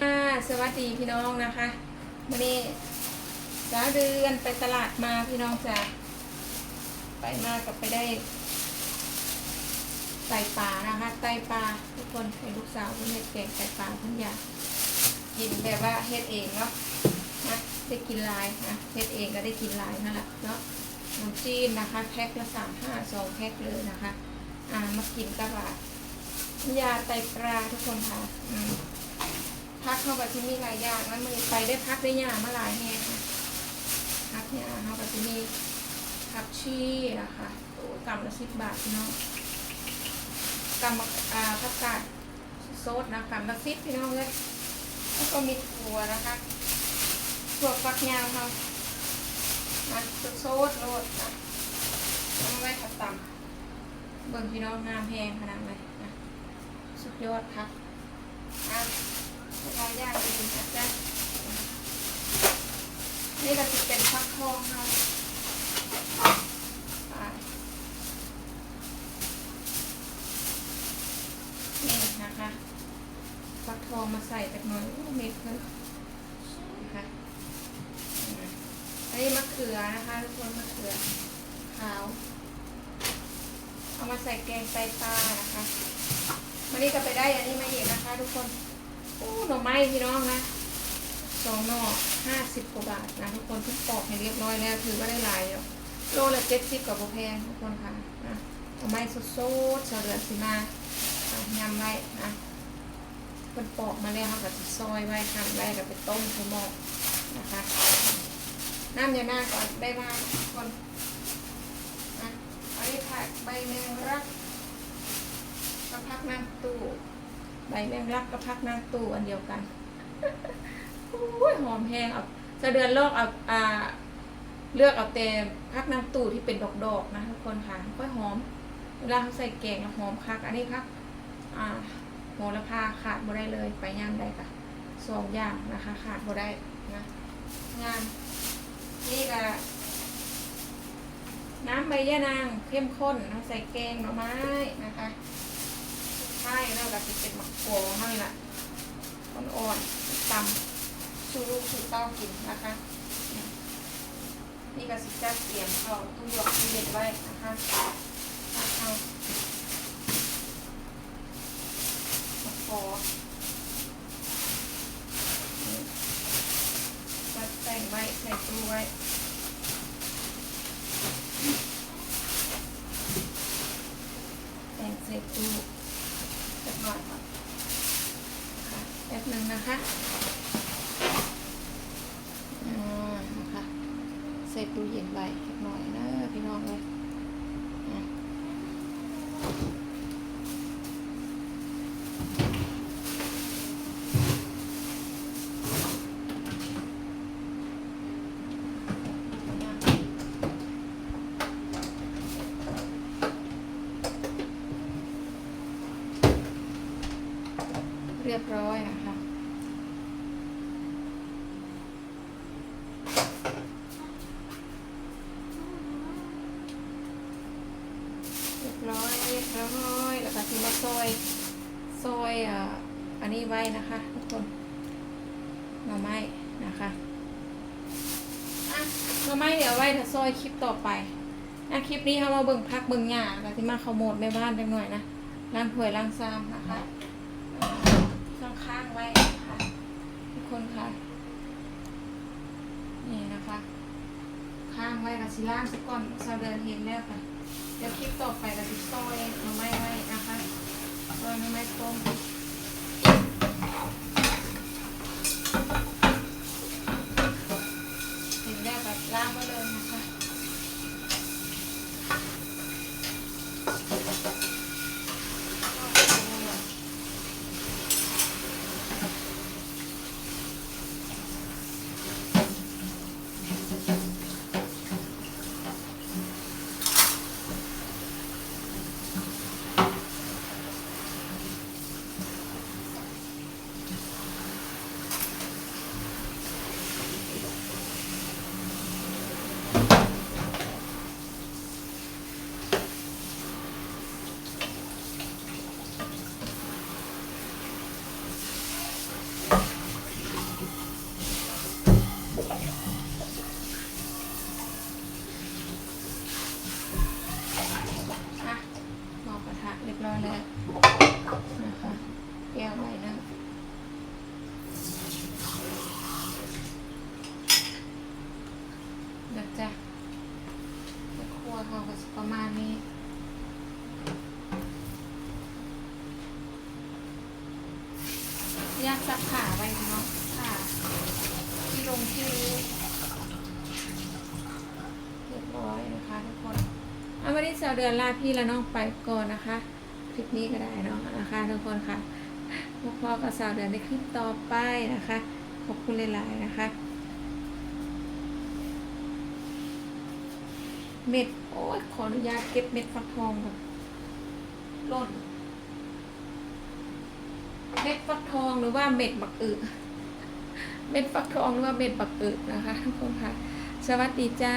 ค่ะสวัสดีพี่น้องนะคะวันนี้สาวเดือนไปตลาดมาพี่น้องจ้ะไปมากับไปได้ไต่ป่านะคะไต่ปลาทุกคนเป็นลูกสาวคุณเฮ็ดแกงไต่ปลาคุณอยากกินแบบว่าเฮ็ดเองเนาะนะได้กินหลายนะเฮ็ดเองก็ได้กินหลายนั่นแหละเนาะขนมจีนนะคะแพ็คละสามห้าสองแพ็คเลยนะคะ อ่ามากินกับอะยาไตปลาทุกคนค่ะอืม พักเข้ากับที่มีหลายอย่างแล้วมือไปได้พักได้ยามาหลายแห่ค่ะพักเนี่ยเข้ากับที่มีผักชีนะคะโอ้กำละสิบบาทพี่น้องกำอ่าผักกาดโซดนะกำละสิบพี่น้องเลยแล้วก็มีถั่วนะคะถั่วฟักยาวเขานะโซดโรดนะเอามาไว้ขัดต่ำเบิ่งพี่น้องงามแพงขนาดไหนนะสุดยอดครับอะ ทายยากจริงนะจ๊ะนี่เราจะเป็นฟักทองค่ะนี่นะคะฟักทองมาใส่จากหน่อยโอ้เม็ดเลยนะคะอันนี้มะเขือนะคะทุกคนมะเขือขาว เอามาใส่แกงไตปลานะคะวันนี้ก็ไปได้อันนี้มาอีกนะคะ ทุกคน อ้หน่อไม้พี่น้องนะสองหน่อห้าสิบกว่าบาทนะทุกคนทุกปอกให้เรียบร้อยแล้วถือว่าได้หลายแล้วโลละเจ็ดสิบกับโบแพงทุกคนค่ะนะหน่อไม้สดๆเฉลือสิมาอะยำไว้นะมันปอกมาแล้วค่ะกับซอยไว้หั่นไว้กับไปต้มใส่หม้อนะคะน้ำยาหน้าก่อนได้มาทุกคนนะอันนี้ผักใบแมงรักกระพักน้ำตู้ ใบแมงลักกับพักนางตู้อันเดียวกันโอ้ยหอมแห้งเอาจะเดือนลอกเอาอ่าเลือกเอาแต่พักนางตู้ที่เป็นดอกๆนะทุกคนค่ะค่อยหอม เวลาเขาใส่แกงแล้วหอมคัก อันนี้ครับอ่าโหระพาขาดบ่ได้เลยไปย่างได้ค่ะสองอย่างนะคะ ขาดบ่ได้นะงานนี่ก็น้ำใบยะนางเข้มข้นนะใส่แกงหน่อไม้นะคะ ใช่แล้วก็จะเป็นหมักโกให้ละอ่อนๆตำชูลูกชูเต้ากินนะคะ นี่ก็สิจัดเตรียมเข้าตู้หยอกตู้เย็นไว้นะคะตักเอาหมักโกนี่จัดแต่งไว้ใส่ตู้ไว้ แต่งใส่ตู้ เรียบร้อยก่อนค่ะแป๊บหนึ่งนะคะอ่านะคะใส่ตู้เย็นไว้เล็กน้อยนะพี่น้องเลยอะเรียบร้อยนะคะ เรียบร้อยเรียบร้อยแล้วก็ทีมาซอยซอยอ่าอันนี้ไว้นะคะทุกคนหน่อไม้นะคะอะหน่อไม้เดี๋ยวไว้ถ้าซอยคลิปต่อไปอะคลิปนี้เรามาเบิ่งพักเบิ่งหญ้าแล้วที่มาขโมดแม่บ้านจังหน่อยนะล้างถ้วยล้างซามนะคะข้างข้างๆไว้ค่ะทุกคนค่ะ นี่นะคะ ข้างไว้กับสิล่างสักก่อนซาเดินเห็นแล้วค่ะ เดี๋ยวคลิปต่อไปเราจะซอยมาไม่ไว้นะคะซอยมาไม่ต้ม เรียบร้อยแล้วนะคะแก้วใบหนึ่งเดี๋ยวจ้ะครัวเขาก็ประมาณนี้ยากจับขาไปเนาะขาที่ลงที่เรียบร้อยนะคะทุกคนอามาริสาวเดือนลาพี่และน้องไปก่อนนะคะ คลิปนี้ก็ได้เนาะนะคะทุกคนค่ะพวกพ่อกับสาวเดือนในคลิปต่อไปนะคะ ขอบคุณหลาย ๆ นะคะ เม็ด โอ้ยขออนุญาตเก็บเม็ดฟักทองแบบล่น เม็ดฟักทองหรือว่าเม็ดบักอึเม็ดฟักทองหรือว่าเม็ดบักอึนะคะทุกคนค่ะ สวัสดีจ้า